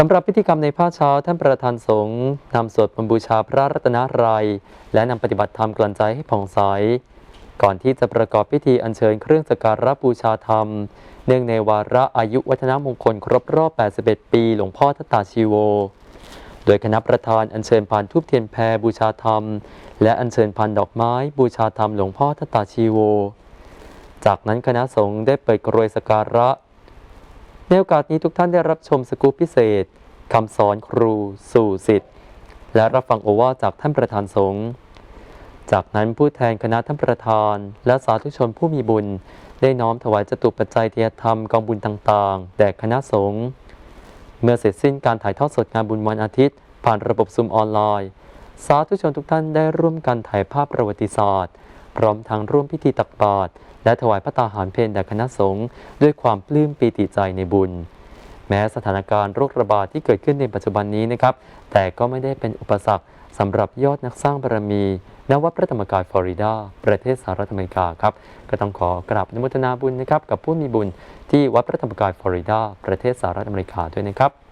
สำหรับพิธีกรรมในภาคเช้าท่านประธานสงฆ์นำสวดมนต์บูชาพระรัตนตรัยและนำปฏิบัติธรรมกลั่นใจให้ผ่องใส ก่อนที่จะประกอบพิธีอัญเชิญเครื่องสการะบูชาธรรม เนื่องในวาระอายุวัฒนมงคลครบรอบ 81 ปี หลวงพ่อทัตตาชีโว โดยคณะประธานอัญเชิญผ่านทูปเทียนแพรบูชาธรรม และอัญเชิญพันดอกไม้บูชาธรรมหลวงพ่อทัตตาชีโว จากนั้นคณะสงฆ์ได้เปิดกรวยสการะ ในโอกาสนี้ทุกท่านได้รับชมสกู๊ปพิเศษคำสอนครูสู่สิทธิ์และรับฟังโอวาจากท่านประธานสงฆ์จากนั้นผู้แทนคณะท่านประธาน และสาธุชนผู้มีบุญ ได้น้อมถวายจตุปัจจัยเทียธรรมกองบุญต่างๆ แด่คณะสงฆ์เมื่อเสร็จสิ้นการถ่ายทอดสดงานบุญวันอาทิตย์ ผ่านระบบซูมออนไลน์ สาธุชนทุกท่านได้ร่วมกันถ่ายภาพประวัติศาสตร์ พร้อมทั้งร่วมพิธีตักบาตรและถวายพระตาหารเพลแด่คณะสงฆ์ด้วยความปลื้มปีติใจในบุญ แม้สถานการณ์โรคระบาดที่เกิดขึ้นในปัจจุบันนี้นะครับ แต่ก็ไม่ได้เป็นอุปสรรคสำหรับยอดนักสร้างบารมีณวัดพระธรรมกายฟลอริดา ประเทศสหรัฐอเมริกาครับ ก็ต้องขอกราบอนุโมทนาบุญนะครับ กับผู้มีบุญที่วัดพระธรรมกายฟลอริดา ประเทศสหรัฐอเมริกาด้วยนะครับ